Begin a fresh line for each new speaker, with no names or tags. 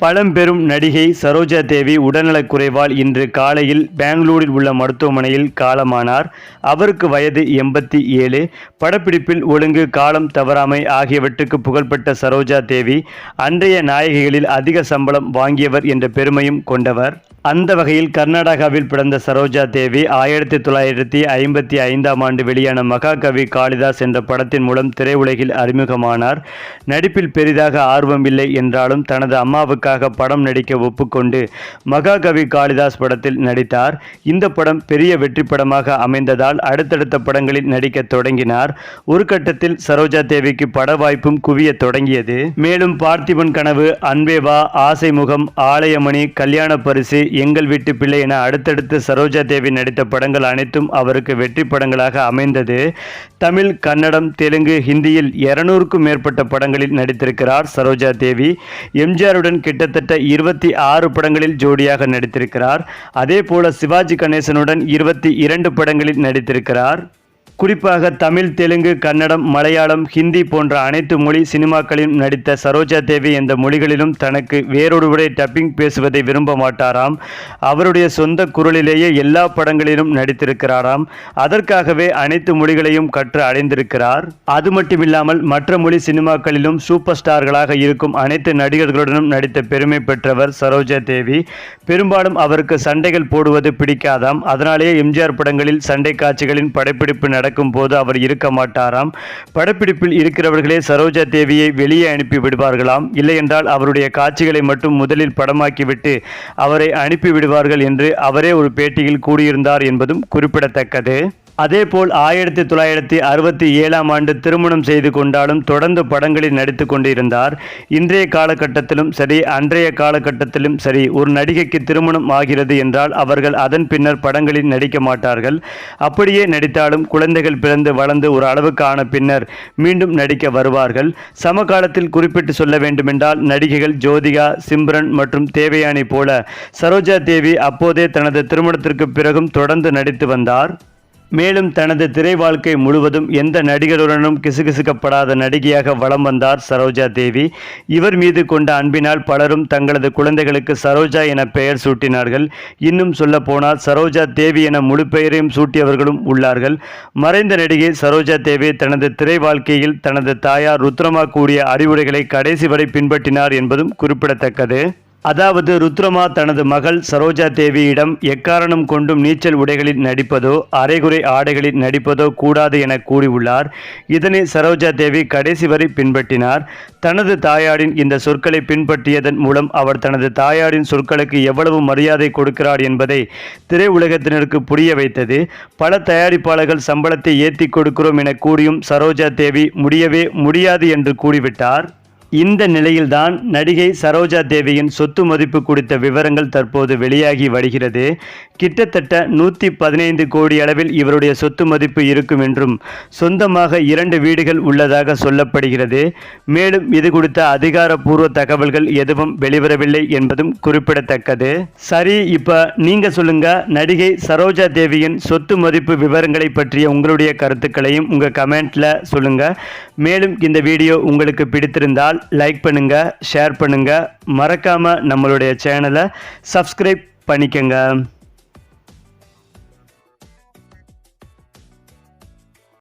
பழம்பெரும் நடிகை சரோஜா தேவி உடல்நலக்குறைவால் இன்று காலையில் பெங்களூரில் உள்ள மருத்துவமனையில் காலமானார். அவருக்கு வயது எண்பத்தி ஏழு. படப்பிடிப்பில் ஒழுங்கு காலம் தவறாமை ஆகியவற்றுக்கு புகழ்பெற்ற சரோஜா தேவி அன்றைய நாயகிகளில் அதிக சம்பளம் வாங்கியவர் என்ற பெருமையும் கொண்டவர். அந்த வகையில் கர்நாடகாவில் பிறந்த சரோஜா தேவி ஆயிரத்தி தொள்ளாயிரத்தி ஐம்பத்தி ஐந்தாம் ஆண்டு வெளியான மகாகவி காளிதாஸ் என்ற படத்தின் மூலம் திரையுலகில் அறிமுகமானார். நடிப்பில் பெரிதாக ஆர்வமில்லை என்றாலும் தனது அம்மாவுக்காக படம் நடிக்க ஒப்புக்கொண்டு மகாகவி காளிதாஸ் படத்தில் நடித்தார். இந்த படம் பெரிய வெற்றி படமாக அமைந்ததால் அடுத்தடுத்த படங்களில் நடிக்க தொடங்கினார். ஒரு கட்டத்தில் சரோஜா தேவிக்கு பட வாய்ப்பும் குவிய தொடங்கியது. மேலும் பார்த்திபன் கனவு அன்பேவா ஆசை முகம் ஆலயமணி கல்யாண பரிசு எங்கள் வீட்டு பிள்ளை என அடுத்தடுத்து சரோஜா தேவி நடித்த படங்கள் அனைத்தும் அவருக்கு வெற்றி படங்களாக அமைந்தது. தமிழ் கன்னடம் தெலுங்கு ஹிந்தியில் இருநூறுக்கும் மேற்பட்ட படங்களில் நடித்திருக்கிறார் சரோஜா தேவி. எம்ஜிஆருடன் கிட்டத்தட்ட இருபத்தி ஆறு படங்களில் ஜோடியாக நடித்திருக்கிறார். அதே போல சிவாஜி கணேசனுடன் இருபத்தி இரண்டு படங்களில் நடித்திருக்கிறார். குறிப்பாக தமிழ் தெலுங்கு கன்னடம் மலையாளம் ஹிந்தி போன்ற அனைத்து மொழி சினிமாக்களிலும் நடித்த சரோஜா தேவி எந்த மொழிகளிலும் தனக்கு வேறொருவரை டப்பிங் பேசுவதை விரும்ப மாட்டாராம். அவருடைய சொந்த குரலிலேயே எல்லா படங்களிலும் நடித்திருக்கிறாராம். அதற்காகவே அனைத்து மொழிகளையும் கற்று அடைந்திருக்கிறார். அது மட்டுமில்லாமல் மற்ற மொழி சினிமாக்களிலும் சூப்பர் ஸ்டார்களாக இருக்கும் அனைத்து நடிகர்களுடனும் நடித்த பெருமை பெற்றவர் சரோஜா தேவி. பெரும்பாலும் அவருக்கு சண்டைகள் போடுவது பிடிக்காதாம். அதனாலேயே எம்ஜிஆர் படங்களில் சண்டை காட்சிகளின் படப்பிடிப்பு நட போது அவர் இருக்க மாட்டாராம். படப்பிடிப்பில் இருக்கிறவர்களே சரோஜா தேவியை வெளியே அனுப்பி விடுவார்களாம். இல்லையென்றால் அவருடைய காட்சிகளை மட்டும் முதலில் படமாக்கிவிட்டு அவரை அனுப்பி விடுவார்கள் என்று அவரே ஒரு பேட்டியில் கூறியிருந்தார் என்பதும் குறிப்பிடத்தக்கது. அதேபோல் ஆயிரத்தி தொள்ளாயிரத்தி அறுபத்தி ஏழாம் ஆண்டு திருமணம் செய்து கொண்டாலும் தொடர்ந்து படங்களில் நடித்து கொண்டிருந்தார். இன்றைய காலகட்டத்திலும் சரி அன்றைய காலகட்டத்திலும் சரி ஒரு நடிகைக்கு திருமணம் ஆகிறது என்றால் அவர்கள் அதன் பின்னர் படங்களில் நடிக்க மாட்டார்கள். அப்படியே நடித்தாலும் குழந்தைகள் பிறந்து வளர்ந்து ஒரு அளவுக்கு ஆன பின்னர் மீண்டும் நடிக்க வருவார்கள். சமகாலத்தில் குறிப்பிட்டு சொல்ல வேண்டுமென்றால் நடிகைகள் ஜோதிகா சிம்ரன் மற்றும் தேவயானி போல சரோஜா தேவி அப்போதே தனது திருமணத்திற்கு பிறகும் தொடர்ந்து நடித்து வந்தார். மேலும் தனது திரை வாழ்க்கை முழுவதும் எந்த நடிகருடனும் கிசுகிசுக்கப்படாத நடிகையாக வலம் வந்தார் சரோஜா தேவி. இவர் மீது கொண்ட அன்பினால் பலரும் தங்களது குழந்தைகளுக்கு சரோஜா என பெயர் சூட்டினார்கள். இன்னும் சொல்ல போனால் சரோஜா தேவி என முழு பெயரையும் சூட்டியவர்களும் உள்ளார்கள். மறைந்த நடிகை சரோஜா தேவி தனது திரை வாழ்க்கையில் தனது தாயார் ருத்ரமா கூடிய அறிவுரைகளை கடைசி வரை பின்பற்றினார் என்பதும் குறிப்பிடத்தக்கது. அதாவது ருத்ரமா தனது மகள் சரோஜா தேவியிடம் எக்காரணம் கொண்டும் நீச்சல் உடைகளில் நடிப்பதோ அரைகுறை ஆடைகளில் நடிப்பதோ கூடாது என கூறியுள்ளார். இதனை சரோஜா தேவி கடைசி வரை பின்பற்றினார். தனது தாயாரின் இந்த சொற்களை பின்பற்றியதன் மூலம் அவர் தனது தாயாரின் சொற்களுக்கு எவ்வளவு மரியாதை கொடுக்கிறார் என்பதை திரையுலகத்தினருக்கு புரிய வைத்தது. பல தயாரிப்பாளர்கள் சம்பளத்தை ஏற்றி கொடுக்கிறோம் என கூறியும் சரோஜா தேவி முடியவே முடியாது என்று கூறிவிட்டார். இந்த நிலையில்தான் நடிகை சரோஜா தேவியின் சொத்து மதிப்பு குறித்த விவரங்கள் தற்போது வெளியாகி வருகிறது. கிட்டத்தட்ட நூற்றி பதினைந்து கோடி அளவில் இவருடைய சொத்து மதிப்பு இருக்கும் என்றும் சொந்தமாக இரண்டு வீடுகள் உள்ளதாக சொல்லப்படுகிறது. மேலும் இது குறித்த அதிகாரப்பூர்வ தகவல்கள் எதுவும் வெளிவரவில்லை என்பதும் குறிப்பிடத்தக்கது. சரி இப்போ நீங்கள் சொல்லுங்க நடிகை சரோஜா தேவியின் சொத்து மதிப்பு விவரங்களை பற்றிய உங்களுடைய கருத்துக்களையும் உங்கள் கமெண்ட்டில் சொல்லுங்கள் மேலும் இந்த வீடியோ உங்களுக்கு பிடித்திருந்தால் லைக் பண்ணுங்க ஷேர் பண்ணுங்க. மறக்காம நம்மளுடைய சேனலை சப்ஸ்கிரைப் பண்ணிக்கங்க.